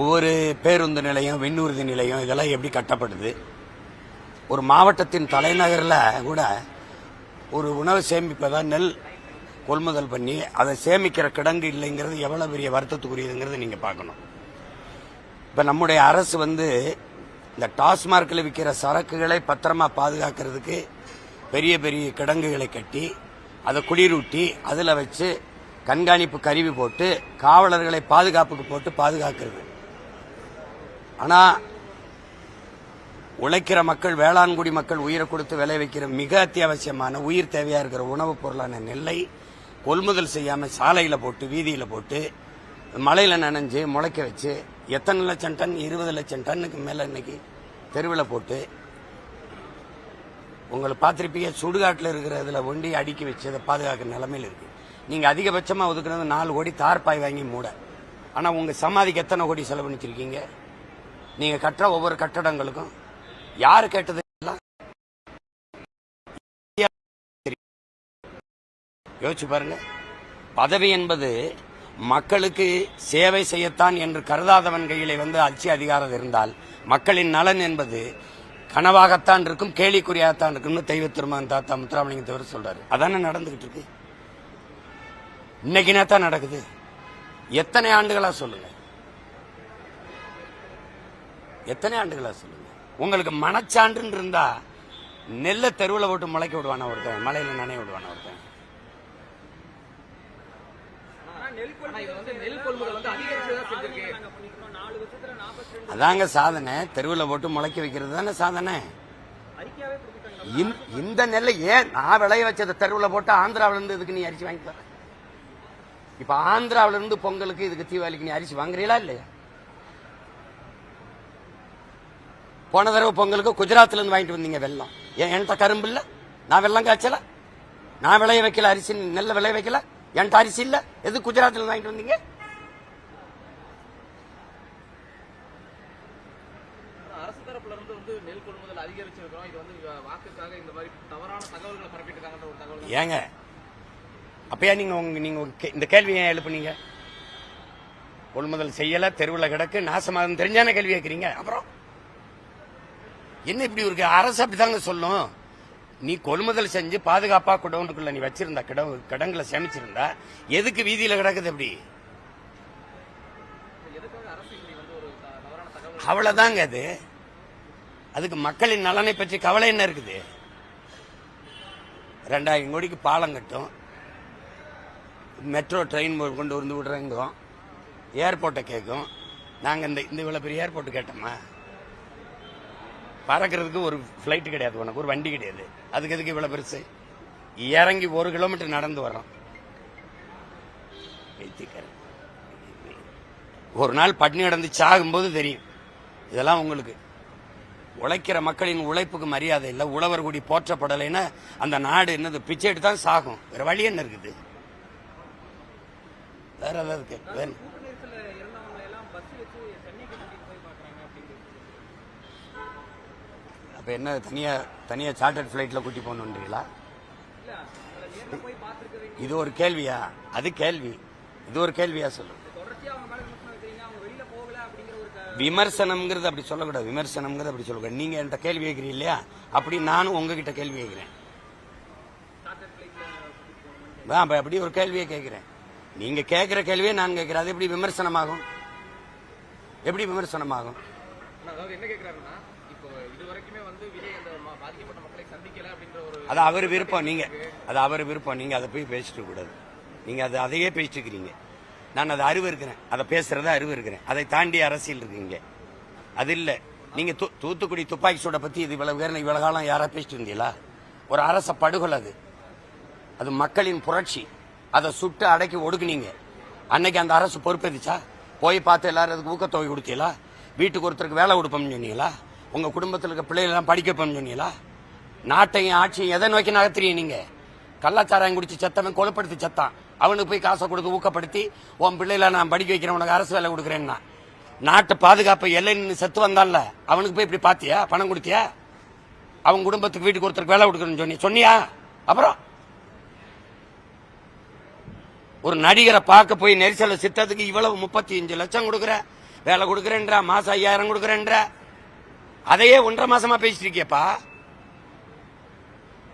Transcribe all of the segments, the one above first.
ஒவ்வொரு பேருந்து நிலையம் விண்ணூர்தி நிலையம் இதெல்லாம் எப்படி கட்டப்படுது? ஒரு மாவட்டத்தின் தலைநகரில் கூட ஒரு உணவு சேமிப்பதான் நெல் கொள்முதல் பண்ணி அதை சேமிக்கிற கிடங்கு இல்லைங்கிறது எவ்வளோ பெரிய வருத்தத்துக்குரியதுங்கிறத நீங்கள் பார்க்கணும். இப்போ நம்முடைய அரசு வந்து இந்த டாஸ்மார்க்கில் விற்கிற சரக்குகளை பத்திரமா பாதுகாக்கிறதுக்கு பெரிய பெரிய கிடங்குகளை கட்டி அதை குளிரூட்டி அதில் வச்சு கண்காணிப்பு கருவி போட்டு காவலர்களை பாதுகாப்புக்கு போட்டு பாதுகாக்கிறது. ஆனா உழைக்கிற மக்கள் வேளாண்குடி மக்கள் உயிரை கொடுத்து விளை வைக்கிற மிக அத்தியாவசியமான உயிர் தேவையா இருக்கிற உணவுப் பொருளான நெல்லை கொள்முதல் செய்யாம சாலையில போட்டு வீதியில போட்டு மழையில நனைஞ்சு முளைக்க வச்சு எத்தனை லட்சம் டன் இருபது லட்சம் டன்னுக்கு மேல இன்னைக்கு தெருவில் போட்டு உங்களை பார்த்திருப்பீங்க சுடுகாட்டில் இருக்கிற இதுல ஒண்டி அடுக்கி வச்சு அதை பாதுகாக்கிற நிலமையில் இருக்கு. நீங்கள் அதிகபட்சமாக ஒதுக்குறது நாலு கோடி தார்பாய் வாங்கி மூட. ஆனால் உங்கள் சமாதிக்கு எத்தனை கோடி செலவு பண்ணிச்சிருக்கீங்க நீங்க கட்டுற ஒவ்வொரு கட்டடங்களுக்கும் யாரு கேட்டது எல்லாம்? யோசிச்சு பாருங்க. பதவி என்பது மக்களுக்கு சேவை செய்யத்தான் என்று கருதாதவன் கையிலே வந்து அச்சு அதிகாரம் இருந்தால் மக்களின் நலன் என்பது கனவாகத்தான் இருக்கும் கேலிக்குறியாகத்தான் இருக்கும்னு தெய்வ திருமகன் தாத்தா முத்துராமலிங்க தவிர சொல்றாரு. அதானே நடந்துகிட்டு இருக்கு. இன்னைக்கு நேத்தான் நடக்குது. எத்தனை ஆண்டுகளா சொல்லுங்க. எத்தனை ஆண்டுகளா சொல்லுங்க? உங்களுக்கு மனச்சான்றுன்னு இருந்தா நெல்லை தெருவில் போட்டு முளைக்க விடுவானா ஒருத்தன்? மலையில நனைய விடுவானா ஒருத்தன்? அதாங்க சாதனை. தெருவில் போட்டு முளைக்க வைக்கிறது தானே சாதனை. இந்த- இந்த நெல்லை ஏன் நான் விளைய வச்சதை தெருவில் போட்டு ஆந்திராவில இருந்து இதுக்கு நீ அரிசி வாங்கி தர இப்ப ஆந்திராவில இருந்து பொங்கலுக்கு இதுக்கு தீபாவளிக்கு நீ அரிசி வாங்குறீங்களா இல்லையா? போன தடவை பொங்கலுக்கு குஜராத்ல இருந்து வாங்கிட்டு வந்தீங்க வெள்ளம். ஏன் என்கிட்ட கரும்பு இல்ல? நான் வெள்ளம் காய்ச்சல? நான் விளைய வைக்கல அரிசி நெல்லை விளைய வைக்கல? என்கிட்ட அரிசி இல்ல? எது குஜராத்ல இருந்து வாங்கிட்டு வந்தீங்க? ஏங்க அப்பயா நீங்க உங்க நீங்க இந்த கேள்வியை ஏன் எழுப்புனீங்க? கொள்முதல் செய்யல தெருவில் கிடக்கு நாசமாகும் தெரிஞ்சான கேள்வி கேட்குறீங்க. அப்புறம்? என்ன இப்படி இருக்கு அரசு அப்படிதாங்க சொல்லும்? நீ கொள்முதல் செஞ்சு பாதுகாப்பா குடவுண்டுக்குள்ள நீ வச்சிருந்தா கிடவு கிடங்களை சேமிச்சிருந்தா எதுக்கு வீதியில கிடக்குது அப்படி? அவ்வளவுதாங்க அது. அதுக்கு மக்களின் நலனை பற்றி கவலை என்ன இருக்குது? ரெண்டாயிரம் கோடிக்கு பாலம் கட்டும். மெட்ரோ ட்ரெயின் கொண்டு வந்து விடுறோங்கும். ஏர்போர்ட்டை கேட்கும் நாங்கள் இந்த இந்த இவ்வளோ பெரிய ஏர்போர்ட் கேட்டோமா? பறக்கிறதுக்கு ஒரு ஃப்ளைட் கிடையாது உனக்கு ஒரு வண்டி கிடையாது. அதுக்கு எதுக்கு இவ்வளோ பெருசு? இறங்கி ஒரு கிலோமீட்டர் நடந்து வரோம் ஒரு நாள் பட்னி கிடந்து சாகும்போது தெரியும். இதெல்லாம் உங்களுக்கு. உழைக்கிற மக்களின் உழைப்புக்கு மரியாதை இல்லை. உழவர் குடி போற்றப்படலைன்னா அந்த நாடு என்னது? பிச்சை எடுத்து தான் சாகும். வேற வழி என்ன இருக்குது? வேற ஏதாவது இருக்கு வேற கூட்ட நெரிசல்ல இறந்தவங்களை எல்லாம் பஸ் வச்சு சென்னைக்கு கூட்டிட்டு போய் பாக்குறாங்க அப்படின்னு அப்ப என்ன தனியா தனியாக சார்ட்டர்ட் ஃப்ளைட்டில் கூட்டி போகணுன்றீங்களா? இது ஒரு கேள்வியா? அது கேள்வி. இது ஒரு கேள்வியா சொல்லு. விமர்சனம்ங்கிறது அப்படி சொல்லக்கூடாது. விமர்சனம்ங்கிறது அப்படி சொல்லக்கூடாது. நீங்க என்கிட்ட கேள்வி கேட்கிறீங்க இல்லையா? அப்படி நானும் உங்ககிட்ட கேள்வி கேட்குறேன். சார்ட்டர் அப்படி ஒரு கேள்வியை கேட்கிறேன். நீங்க கேட்கிற கேள்வியை நான் கேட்குறேன். அது எப்படி விமர்சனமாகும்? எப்படி விமர்சனமாகும்? என்ன கேட்குறாருன்னா அது அவர் விருப்பம் நீங்க. அது அவர் விருப்பம். நீங்க அதை போய் பேசிட்டு கூடாது. நீங்க அது அதையே பேசிட்டு இருக்கிறீங்க நான் அதை அறிவு இருக்கிறேன். அதை பேசுறத அறிவு இருக்கிறேன். அதை தாண்டி அரசியல் இருக்குங்க அது இல்ல. நீங்க தூ- தூத்துக்குடி துப்பாக்கி சூட பத்தி இது இவ்வளவு பேர் இவ்வளவு காலம் யாரா பேசிட்டு இருந்தீங்களா? ஒரு அரச படுகொலை அது. அது மக்களின் புரட்சி. அதை சுட்டு அடக்கி ஒடுக்குனீங்க. அன்னைக்கு அந்த அரசு பொறுப்பேதிச்சா போய் பார்த்து எல்லாரும் அதுக்கு ஊக்கத்தொகை கொடுத்தீங்களா? வீட்டுக்கு ஒருத்தருக்கு வேலை கொடுப்போம்னு சொன்னீங்களா? உங்க குடும்பத்தில் இருக்க பிள்ளைகள்லாம் படிக்க வைப்போம்னு சொன்னீங்களா? நாட்டையும் ஆட்சியும் எதை நோக்கி நகர்த்துறீங்க நீங்க? கள்ளச்சாராயம் குடிச்சு செத்தவன் கொலைப்படுத்தி செத்தான். அவனுக்கு போய் காசை கொடுத்து ஊக்கப்படுத்தி உன் பிள்ளைகளை நான் படிக்க வைக்கிறேன் உனக்கு அரசு வேலை கொடுக்குறேன்னா. நாட்டு பாதுகாப்பு எல்லை நின்று செத்து வந்தான்ல அவனுக்கு போய் இப்படி பாத்தியா? பணம் கொடுத்தியா? அவன் குடும்பத்துக்கு வீட்டுக்கு ஒருத்தருக்கு வேலை கொடுக்குறேன்னு சொன்னி சொன்னியா? அப்புறம்? ஒரு நடிகரை பார்க்க போய் நெரிசலை சித்தத்துக்கு இவ்வளவு முப்பத்தி அஞ்சு லட்சம் கொடுக்குற வேலை கொடுக்குறேன்றா மாசம் ஐயாயிரம் கொடுக்குறேன்ற அதையே ஒன்றரை மாசமா பேசிட்டு இருக்கியப்பா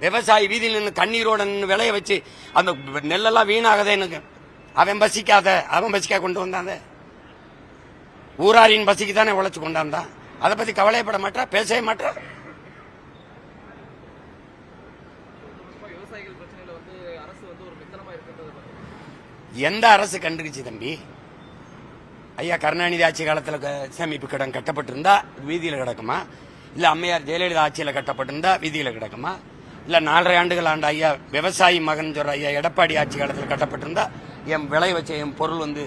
விவசாயி வீதியில் நின்று கண்ணீரோட நின்று விளைய வச்சு அந்த நெல்லெல்லாம் வீணாகதே எனக்கு. அவன் பசிக்காத அவன் பசிக்கா கொண்டு வந்தாங்க ஊராரின் பசிக்கு தானே உழைச்சு கொண்டாந்தான். அதை பத்தி கவலைப்பட மாட்டா பேசவே மாட்டா. எந்த அரசு கண்டுக்குச்சு தம்பி? ஐயா கருணாநிதி ஆட்சி காலத்தில் சேமிப்பு கடன் கட்டப்பட்டிருந்தா வீதியில் கிடக்குமா? இல்லை அம்மையார் ஜெயலலிதா ஆட்சியில் கட்டப்பட்டிருந்தா வீதியில் கிடக்குமா? இல்லை நாலரை ஆண்டுகள் ஆண்ட ஐயா விவசாயி மகன் சொல்ற ஐயா எடப்பாடி ஆட்சி காலத்தில் கட்டப்பட்டிருந்தா என் விளை வச்ச என் பொருள் வந்து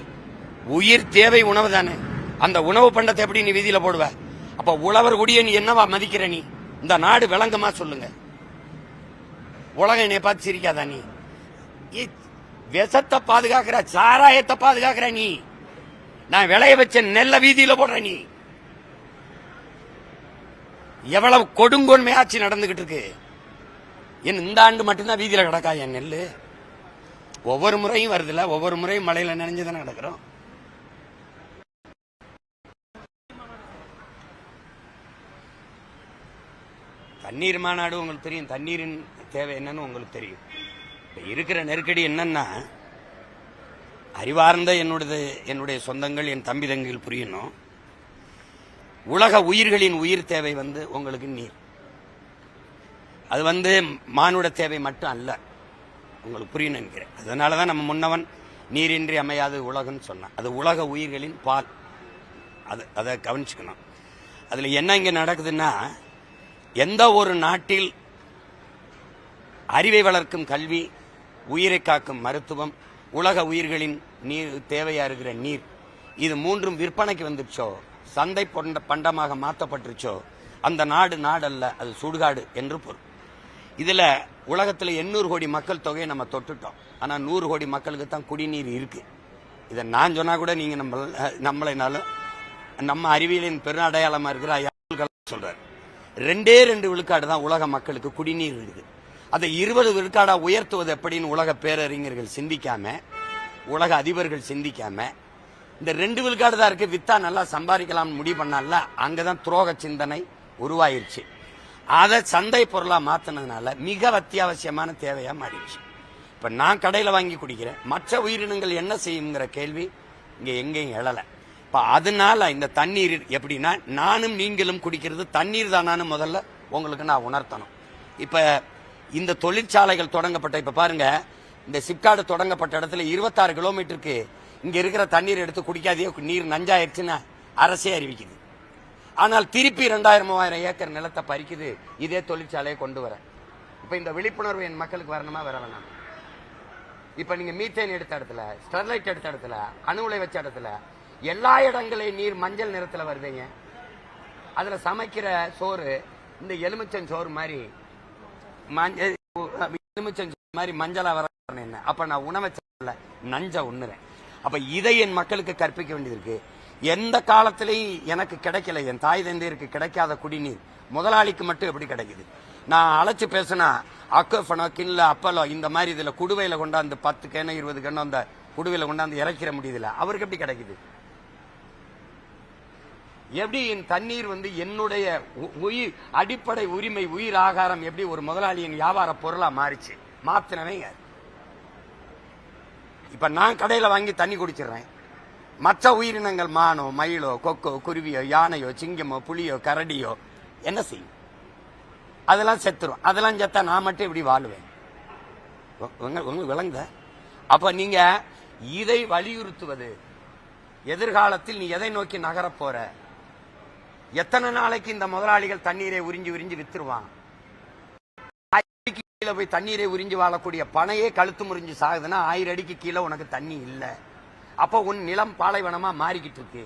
உயிர் தேவை உணவு தானே. அந்த உணவு பண்டத்தை எப்படி நீ வீதியில் போடுவ? அப்ப உழவர் குடிய நீ என்னவா மதிக்கிற நீ? இந்த நாடு விளங்குமா சொல்லுங்க. உலகம் என்னை பார்த்து சிரிக்காதா நீ? விஷத்தை பாதுகாக்கிற சாராயத்தை பாதுகாக்கிற நீ? நான் விளைய வச்ச நெல்ல வீதியில போடுற நீ. எவ்வளவு கொடுங்கொன்மை ஆட்சி நடந்துகிட்டு இருக்கு. என் இந்த ஆண்டு மட்டும்தான் வீதியில கிடக்கா என் நெல் ஒவ்வொரு முறையும் வருதுல ஒவ்வொரு முறையும் மழையில நினைஞ்சுதானே கிடக்குறோம். தண்ணீர் மாநாடு உங்களுக்கு தெரியும். தண்ணீரின் தேவை என்னன்னு உங்களுக்கு தெரியும். இப்ப இருக்கிற நெருக்கடி என்னன்னா அறிவார்ந்த என்னுடைய என்னுடைய சொந்தங்கள் என் தம்பி தங்கிகள் புரியணும். உலக உயிர்களின் உயிர் தேவை வந்து உங்களுக்கு நீர். அது வந்து மானுட தேவை மட்டும் அல்ல. உங்களுக்கு புரியணும் நினைக்கிறேன். அதனால தான் நம்ம முன்னவன் நீரின்றி அமையாது உலகம்னு சொன்னான். அது உலக உயிர்களின் பால். அது அதை கவனிச்சுக்கணும். அதில் என்ன இங்கே நடக்குதுன்னா எந்த ஒரு நாட்டில் அறிவை வளர்க்கும் கல்வி உயிரை காக்கும் மருத்துவம் உலக உயிர்களின் நீர் தேவையா இருக்கிற நீர். இது மூன்றும் விற்பனைக்கு வந்துருச்சோ சந்தை பொண்ட பண்டமாக மாற்றப்பட்டுருச்சோ? அந்த நாடு நாடல்ல அது சுடுகாடு என்று பொருள். இதுல உலகத்தில் எண்ணூறு கோடி மக்கள் தொகையை நம்ம தொட்டுட்டோம். ஆனால் நூறு கோடி மக்களுக்கு தான் குடிநீர் இருக்கு. இதை நான் சொன்னா கூட நீங்க நம்ம நம்மளைனாலும் நம்ம அறிவியலின் பெரும் அடையாளமா இருக்கிற ஐயா அப்துல் சொல்றாரு. ரெண்டே ரெண்டு விழுக்காடு தான் உலக மக்களுக்கு குடிநீர் இருக்குது. அதை இருபது விழுக்காடா உயர்த்துவது எப்படின்னு உலக பேரறிஞர்கள் சிந்திக்காம உலக அதிபர்கள் சிந்திக்காம இந்த ரெண்டு விழுக்காடு தான் இருக்கு. வித்தா நல்லா சம்பாதிக்கலாம்னு முடிவு பண்ணால அங்கதான் துரோக சிந்தனை உருவாயிருச்சு. அதை சந்தை பொருளா மாத்தினதுனால மிக அத்தியாவசியமான தேவையா மாறிடுச்சு. இப்ப நான் கடையில வாங்கி குடிக்கிறேன். மற்ற உயிரினங்கள் என்ன செய்யுங்கிற கேள்வி இங்க எங்கேயும் எழல. இப்ப அதனால இந்த தண்ணீர் எப்படின்னா நானும் நீங்களும் குடிக்கிறது தண்ணீர் தானான்னு முதல்ல உங்களுக்கு நான் உணர்த்தணும். இப்ப இந்த தொழிற்சாலைகள் தொடங்கப்பட்ட இப்ப பாருங்க இந்த சிப்காடு தொடங்கப்பட்ட இடத்துல இருபத்தாறு கிலோமீட்டருக்கு இங்க இருக்கிற தண்ணீர் எடுத்து குடிக்காதே நீர் நஞ்சாயிருச்சுன்னா அரசே அறிவிக்குது. ஆனால் திருப்பி ரெண்டாயிரம் மூவாயிரம் ஏக்கர் நிலத்தை பறிக்குது இதே தொழிற்சாலையை கொண்டு வர. இப்ப இந்த விழிப்புணர்வு என் மக்களுக்கு வரணுமா வர வேணாம்? இப்ப நீங்க மீத்தேன் எடுத்த இடத்துல ஸ்டெர்லைட் எடுத்த இடத்துல அணு உலை வச்ச இடத்துல எல்லா இடங்களையும் நீர் மஞ்சள் நிறத்துல வருதுங்க. அதுல சமைக்கிற சோறு இந்த எலுமிச்சன் சோறு மாதிரி மஞ்சள் மாதிரி மஞ்சளா வர என்ன? அப்ப நான் உணவை சாப்பிடல. நஞ்ச உண்ணுறேன். அப்ப இதை என் மக்களுக்கு கற்பிக்க வேண்டியது இருக்கு. எந்த காலத்திலையும் எனக்கு கிடைக்கல. என் தாய் தந்தையருக்கு கிடைக்காத குடிநீர் முதலாளிக்கு மட்டும் எப்படி கிடைக்குது? நான் அழைச்சு பேசினா அக்கோஃபனோ கிண்ல அப்பலோ இந்த மாதிரி இதுல குடுவையில கொண்டாந்து பத்து கேனோ இருபது கேனோ அந்த குடுவையில கொண்டாந்து இறக்கிற முடியுதுல அவருக்கு எப்படி கிடைக்குது? எப்படி என் தண்ணீர் வந்து என்னுடைய உ- உயிர் அடிப்படை உரிமை உயிர் ஆகாரம் எப்படி ஒரு முதலாளியின் வியாபார பொருளா மாறிச்சு? மாத்தினவங்க இப்ப நான் கடையில வாங்கி தண்ணி குடிச்சிடுறேன். மற்ற உயிரினங்கள் மானோ மயிலோ கொக்கோ குருவியோ யானையோ சிங்கமோ புளியோ கரடியோ என்ன செய்யும்? அதெல்லாம் செத்துரும். அதெல்லாம் செத்தா நான் மட்டும் இப்படி வாழுவேன்? உங்களுக்கு விளங்குத? அப்ப நீங்க இதை வலியுறுத்துவது. எதிர்காலத்தில் நீ எதை நோக்கி நகரப் போற? எத்தனை நாளைக்கு இந்த முதலாளிகள் தண்ணீரை உறிஞ்சி உறிஞ்சி வித்துருவான் அடிக்கு கீழே போய் தண்ணீரை உறிஞ்சி வாழக்கூடிய பனையே கழுத்து முறிஞ்சு சாகுதுன்னா ஆயிரம் அடிக்கு கீழே உனக்கு தண்ணி இல்லை. அப்போ உன் நிலம் பாலைவனமா மாறிக்கிட்டு இருக்கு.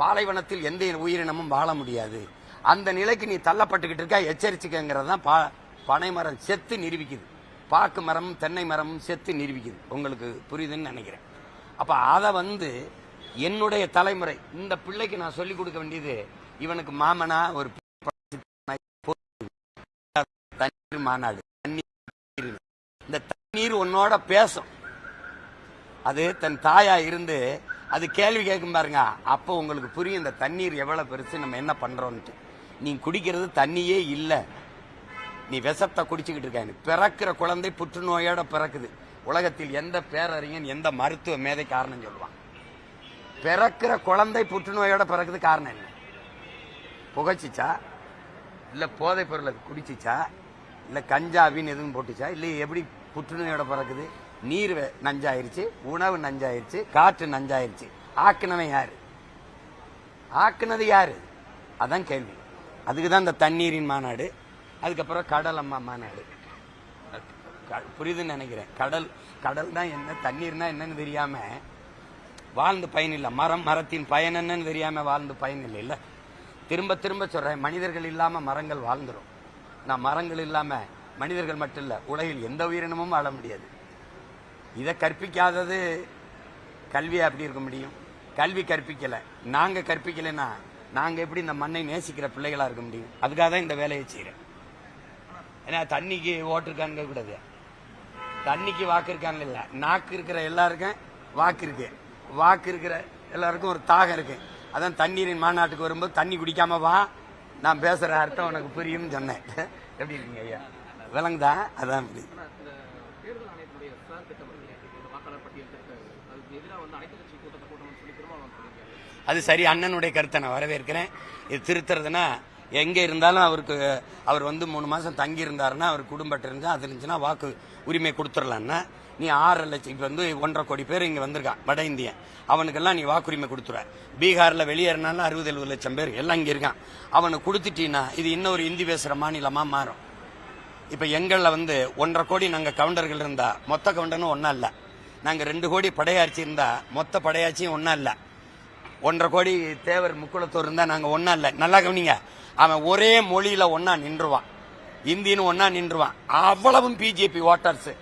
பாலைவனத்தில் எந்த உயிரினமும் வாழ முடியாது. அந்த நிலைக்கு நீ தள்ளப்பட்டுக்கிட்டு இருக்க எச்சரிச்சுக்கங்கிறது தான் பா பனை மரம் செத்து நிரூபிக்குது. பாக்கு மரமும் தென்னை மரமும் செத்து நிரூபிக்குது. உங்களுக்கு புரியுதுன்னு நினைக்கிறேன். அப்போ அதை வந்து என்னுடைய தலைமுறை இந்த பிள்ளைக்கு நான் சொல்லிக் கொடுக்க வேண்டியது இவனுக்கு மாமனா ஒரு தண்ணீர் மாநாடு. தண்ணீர் இந்த தண்ணீர் உன்னோட பேசும். அது தன் தாயா இருந்து அது கேள்வி கேட்கும் பாருங்க. அப்போ உங்களுக்கு புரியும் இந்த தண்ணீர் எவ்வளவு பெருசு நம்ம என்ன பண்றோம்ட்டு நீ குடிக்கிறது தண்ணியே இல்ல. நீ விஷத்தை குடிச்சுக்கிட்டு இருக்க. பிறக்கிற குழந்தை புற்றுநோயோட பிறக்குது. உலகத்தில் எந்த பேரறிஞன் எந்த மருத்துவ மேதை காரணம் சொல்லுவான்? பிறக்கிற குழந்தை புற்றுநோயோட பிறக்குது காரணம் என்ன? புகைச்சிச்சா? இல்ல போதைப் பொருளை குடிச்சிச்சா? இல்ல கஞ்சாவின்னு எதுவும் போட்டுச்சா? இல்ல எப்படி புற்றுநோயோட பிறக்குது? நீர் நஞ்சாயிருச்சு உணவு நஞ்சாயிருச்சு காற்று நஞ்சாயிருச்சு. ஆக்குனவன் யாரு? ஆக்குனது யாரு? அதான் கேள்வி. அதுக்கு தான் இந்த தண்ணீரின் மாநாடு அதுக்கப்புறம் கடல் அம்மா மாநாடு. க- புரியுதுன்னு நினைக்கிறேன். கடல் கடல் தான் என்ன தண்ணீர்னா என்னன்னு தெரியாம வாழ்ந்து பயன் இல்லை மரம் மரத்தின் பயன் என்னன்னு தெரியாம வாழ்ந்து பயன் இல்லை இல்லை? திரும்ப திரும்ப சொல்கிறேன் மனிதர்கள் இல்லாமல் மரங்கள் வாழ்ந்துடும் நான் மரங்கள் இல்லாமல் மனிதர்கள் மட்டும் இல்லை உலகில் எந்த உயிரினமும் வாழ முடியாது. இதை கற்பிக்காதது கல்வியா எப்படி இருக்க முடியும்? கல்வி கற்பிக்கலை. நாங்கள் கற்பிக்கலைன்னா நாங்கள் எப்படி இந்த மண்ணை நேசிக்கிற பிள்ளைகளாக இருக்க முடியும்? அதுக்காக தான் இந்த வேலையை செய்கிறேன் ஏன்னா தண்ணிக்கு ஓட்டு இருக்கான்னு கூடாது தண்ணிக்கு வாக்கு இருக்காங்க இல்லை நாக்கு இருக்கிற எல்லாருக்கும் வாக்கு இருக்கு. வாக்கு இருக்கிற எல்லாருக்கும் ஒரு தாகம் இருக்குது அதான் தண்ணீரின் மாநாட்டுக்கு வரும்போது தண்ணி குடிக்காம வா. நான் பேசுற அர்த்தம் உனக்கு புரியும்னு சொன்னேன். எப்படி இருக்கீங்க ஐயா? விளங்குதா? அதான் அது சரி அண்ணனுடைய கருத்தை நான் வரவேற்கிறேன். இது திருத்துறதுன்னா எங்க இருந்தாலும் அவருக்கு அவர் வந்து மூணு மாசம் தங்கி இருந்தாருன்னா அவர் குடும்பம் இருந்தா அது இருந்துச்சுன்னா வாக்கு உரிமை கொடுத்துடலான்னா நீ ஆறரை லட்சம் இப்போ வந்து ஒன்றரை கோடி பேர் இங்கே வந்திருக்கான் வட இந்தியன். அவனுக்கெல்லாம் நீ வாக்குரிமை கொடுத்துற பீகாரில் வெளியேறினாலும் அறுபது எழுபது லட்சம் பேர் எல்லாம் இங்கே இருக்கான். அவனுக்கு கொடுத்துட்டீன்னா இது இன்னொரு இந்தி பேசுகிற மாநிலமாக மாறும். இப்போ எங்களில் வந்து ஒன்றரை கோடி நாங்கள் கவுண்டர்கள் இருந்தால் மொத்த கவுண்டர்னு ஒன்றா இல்லை. நாங்கள் ரெண்டு கோடி படையாட்சி இருந்தால் மொத்த படையாட்சியும் ஒன்றா இல்லை. ஒன்றரை கோடி தேவர் முக்குளத்தூர் இருந்தால் நாங்கள் ஒன்றா இல்லை. நல்லா கவனிங்க. அவன் ஒரே மொழியில் ஒன்றா நின்றுவான். இந்தின்னு ஒன்றா நின்றுவான். அவ்வளவும் பிஜேபி ஓட்டர்ஸு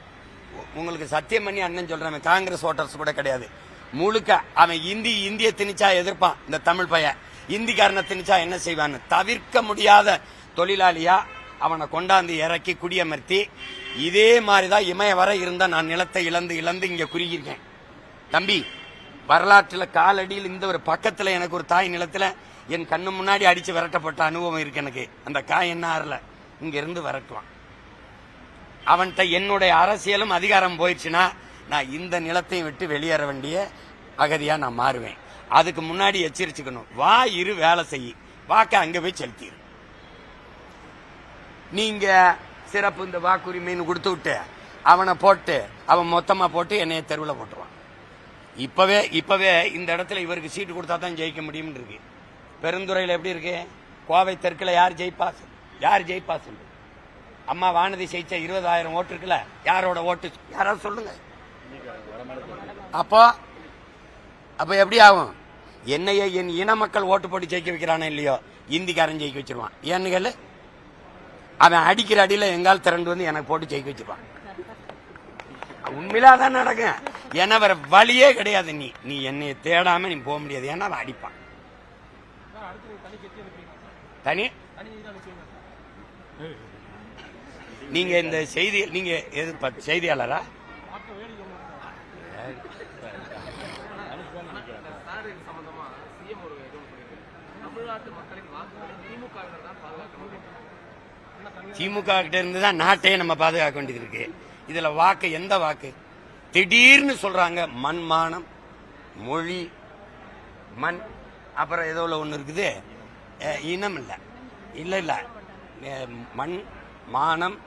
உங்களுக்கு சத்தியம் பண்ணி அண்ணன் சொல்றேன் காங்கிரஸ் ஓட்டர்ஸ் கூட கிடையாது. முழுக்க அவன் இந்தி இந்திய திணிச்சா எதிர்ப்பான் இந்த தமிழ் பையன். இந்திக்காரனை திணிச்சா என்ன செய்வான்னு? தவிர்க்க முடியாத தொழிலாளியா அவனை கொண்டாந்து இறக்கி குடியமர்த்தி இதே மாதிரிதான் இமய வர இருந்தா நான் நிலத்தை இழந்து இழந்து இங்க குறுகியிருக்கேன். தம்பி வரலாற்றுல காலடியில் இந்த ஒரு பக்கத்துல எனக்கு ஒரு தாய் நிலத்துல என் கண்ணு முன்னாடி அடிச்சு விரட்டப்பட்ட அனுபவம் இருக்கு எனக்கு. அந்த காய் என்ன ஆறல? இங்க இருந்து விரட்டுவான். அவன்கிட்ட என்னுடைய அரசியலும் அதிகாரம் போயிடுச்சுன்னா நான் இந்த நிலத்தையும் விட்டு வெளியேற வேண்டிய அகதியா நான் மாறுவேன். அதுக்கு முன்னாடி எச்சரிச்சுக்கணும். வா இரு வேலை செய். வாக்க அங்க போய் செலுத்திடு நீங்க சிறப்பு இந்த வாக்குரிமைன்னு கொடுத்து விட்டு அவனை போட்டு அவன் மொத்தமா போட்டு என்னைய தெருவில் போட்டுருவான். இப்பவே இப்பவே இந்த இடத்துல இவருக்கு சீட்டு கொடுத்தா தான் ஜெயிக்க முடியும்னு இருக்கு. பெருந்துறையில் எப்படி இருக்கு? கோவை தெற்குல யார் ஜெயிப்பா? யார் ஜெயிப்பா சொல்லு. அம்மா வானதி ஜெயிச்ச இருபதாயிரம் ஓட்டு இருக்குல்ல யாரோட ஓட்டு? யாராவது சொல்லுங்க. அப்போ அப்ப எப்படி ஆகும்? என்னைய என் இன மக்கள் ஓட்டு போட்டு ஜெயிக்க வைக்கிறானே இல்லையோ இந்திக்காரன் ஜெயிக்க வச்சிருவான். ஏன்னு கேளு. அவன் அடிக்கிற அடியில எங்கால் திரண்டு வந்து எனக்கு போட்டு ஜெயிக்க வச்சிருவான் உண்மையில அதான் நடக்கும். ஏன்னா வேற வழியே கிடையாது நீ. நீ என்னைய தேடாம நீ போக முடியாது. ஏன்னா அவன் அடிப்பான். தனி? நீங்க இந்த செய்தி நீங்க எது செய்தியாளரா? திமுக கிட்ட இருந்து தான் நாட்டையே நம்ம பாதுகாக்க வேண்டியது இருக்கு. இதுல வாக்கு எந்த வாக்கு? திடீர்னு சொல்றாங்க மண்மானம் மொழி மண் அப்புறம் ஏதோ ஒன்று இருக்குது. இனம் இல்லை. இல்லை இல்லை. மண் மானம்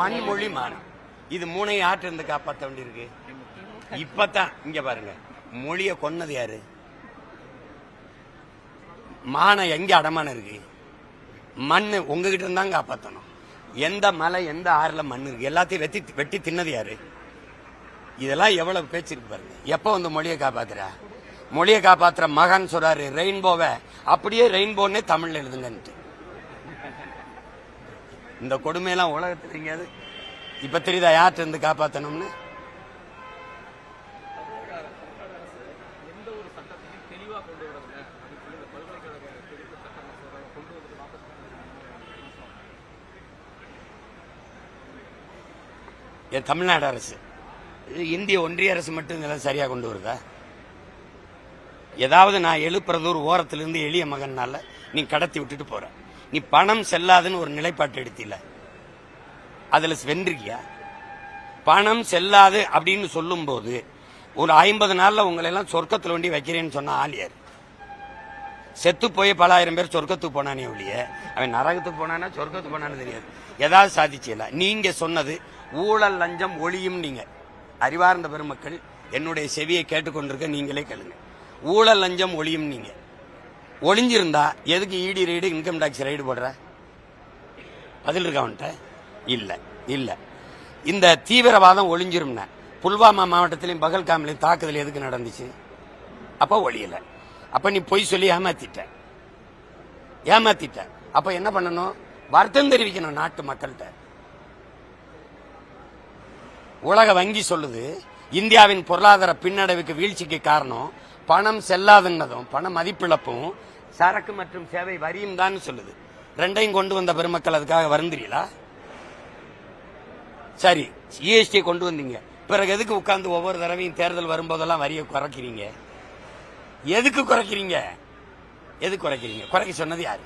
மண் மொழி. மானம் இது மூணையும் ஆற்று இருந்து காப்பாற்ற வேண்டியிருக்கு? இப்பதான். இங்க பாருங்க. மொழிய கொன்னது யாரு? மானம் எங்க அடமானம் இருக்கு? மண் உங்ககிட்ட இருந்தாங்க காப்பாற்றணும் எந்த மலை எந்த ஆறுல மண் இருக்கு? எல்லாத்தையும் வெட்டி வெட்டி தின்னது யாரு? இதெல்லாம் எவ்வளவு பேச்சு இருக்கு பாருங்க. எப்ப வந்து மொழியை காப்பாத்துற? மொழியை காப்பாத்துற மகான் சொல்றாரு ரெயின்போவை அப்படியே ரெயின்போன்னே தமிழ்ல எழுதுங்கன்ட்டு. இந்த கொடுமையெல்லாம் உலகத்தில் எங்கேயாவது இப்ப தெரியுதா யார்கிட்ட இருந்து காப்பாத்தணும்னு? ஏ என் தமிழ்நாடு அரசு. இது இந்திய ஒன்றிய அரசு மட்டும் இதெல்லாம் சரியா கொண்டு வருதா? ஏதாவது நான் எழுப்புறது ஒரு ஓரத்திலிருந்து எளிய மகன்னால நீ கடத்தி விட்டுட்டு போற. நீ பணம் செல்லாதுன்னு ஒரு நிலைப்பாட்டு எடுத்தில. அதுல வென்றிருக்கியா? பணம் செல்லாது அப்படின்னு சொல்லும்போது ஒரு ஐம்பது நாள்ல உங்களை எல்லாம் சொர்க்கத்துல வண்டி வைக்கிறேன்னு சொன்ன ஆலியார் செத்து போய் பல ஆயிரம் பேர் சொர்க்கத்துக்கு போனானே ஒழிய அவன் நரகத்துக்கு போனானா சொர்க்கத்துக்கு போனான்னு தெரியாது. ஏதாவது சாதிச்சல. நீங்க சொன்னது ஊழல் லஞ்சம் ஒளியும் நீங்க. அறிவார்ந்த பெருமக்கள் என்னுடைய செவியை கேட்டுக்கொண்டிருக்க நீங்களே கேளுங்க. ஊழல் லஞ்சம் ஒளியும் நீங்க. ஒளிஞ்சிருந்தா எதுக்கு இடி ரைடு இன்கம் டாக்ஸ் ரைடு போடுற? பதில் இருக்கா அவன்கிட்ட? இல்ல இல்ல. இந்த தீவிரவாதம் ஒளிஞ்சிரும்னா. புல்வாமா மாவட்டத்திலையும் பகல்காமிலையும் தாக்குதல் எதுக்கு நடந்துச்சு? அப்ப ஒளியல. அப்ப நீ பொய் சொல்லி ஏமாத்திட்ட. ஏமாத்திட்ட. அப்ப என்ன பண்ணணும்? வருத்தம் தெரிவிக்கணும் நாட்டு மக்கள்கிட்ட. உலக வங்கி சொல்லுது இந்தியாவின் பொருளாதார பின்னடைவுக்கு வீழ்ச்சிக்கு காரணம் பணம் செல்லாதுன்னதும் பண மதிப்பிழப்பும் சரக்கு மற்றும் சேவை வரியும் தான் சொல்லுது. ரெண்டையும் கொண்டு வந்த பெருமக்கள் அதுக்காக வருந்துறீங்களா? சரி ஜிஎஸ்டி கொண்டு வந்தீங்க. பிறகு எதுக்கு உட்கார்ந்து ஒவ்வொரு தடவையும் தேர்தல் வரும்போதெல்லாம் வரியை குறைக்கிறீங்க? எதுக்கு குறைக்கிறீங்க? எது குறைக்கிறீங்க? குறைக்க சொன்னது யாரு?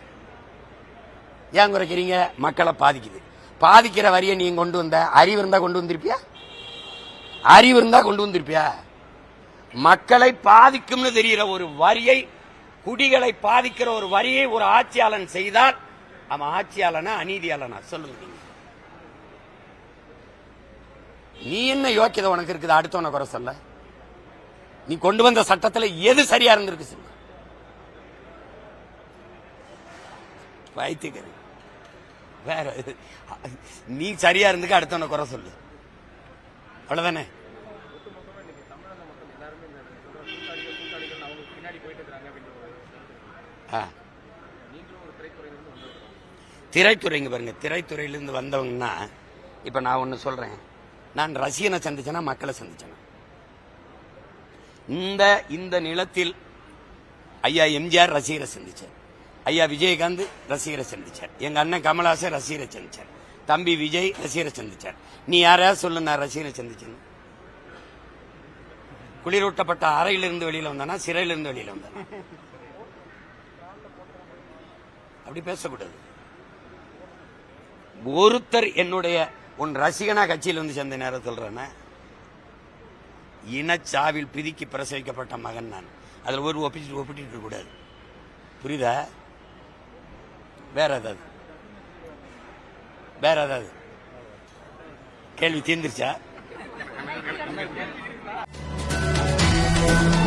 ஏன் குறைக்கிறீங்க? மக்களை பாதிக்குது. பாதிக்கிற வரியை நீங்க கொண்டு வந்த அறிவு இருந்தா கொண்டு வந்திருப்பியா? அறிவு இருந்தா கொண்டு வந்திருப்பியா? மக்களை பாதிக்கும்னு தெரிகிற ஒரு வரியை குடிகளை பாதிக்கிற ஒரு வரியை ஒரு ஆட்சியாளன் செய்தால் அவன் ஆட்சியாளனா அநீதியாளனா? சொல்லுங்க நீங்க. நீ என்ன யோக்கியதை உனக்கு இருக்குது? அடுத்தவன குறை சொல்ல. நீ கொண்டு வந்த சட்டத்தில் எது சரியா இருந்திருக்கு சொல்லு. வைத்தியக்கரு வேற நீ சரியா இருந்துக்க அடுத்தவன குறை சொல்லு. அவ்வளவுதானே ஒட்டுமொத்தமா இன்னைக்கு தமிழக மக்கள் எல்லாருமே இந்த சொல்ற கூட்டாளிகள் கூட்டாளிகள் அவங்க பின்னாடி போயிட்டு இருக்காங்க அப்படின்ற ஒரு ஆ. திரைத்துறைங்க பாருங்க. திரைத்துறையிலிருந்து வந்தவங்கன்னா இப்ப நான் ஒன்னு சொல்றேன். நான் ரசிகனை சந்திச்சேனா மக்களை சந்திச்சேனா? இந்த இந்த நிலத்தில் ஐயா எம்ஜிஆர் ரசிகரை சந்திச்சார். ஐயா விஜயகாந்த் ரசிகரை சந்திச்சார். எங்க அண்ணன் கமலஹாசன் ரசிகரை சந்திச்சார். தம்பி விஜய் ரசிகரை சந்திச்சார். நீ யாரையாவது சொல்லு நான் ரசிகரை சந்திச்சேன்னு? குளிரூட்டப்பட்ட அறையிலிருந்து வெளியில வந்தானா? சிறையிலிருந்து வெளியில வந்தானா? அப்படி பேசக்கூடாது. ஒருத்தர் என்னுடைய உன் ரசிகனா கட்சியில் வந்து சேர்ந்த நேரம் சொல்றேன்னா இனச்சாவில் பிதிக்கி பிரசவிக்கப்பட்ட மகன் நான். அதில் ஒரு ஒப்பிட்டு ஒப்பிட்டு கூடாது புரியுதா? வேற ஏதாவது? வேற ஏதாவது? கேள்வி தீர்ந்துருச்சா? Thank you.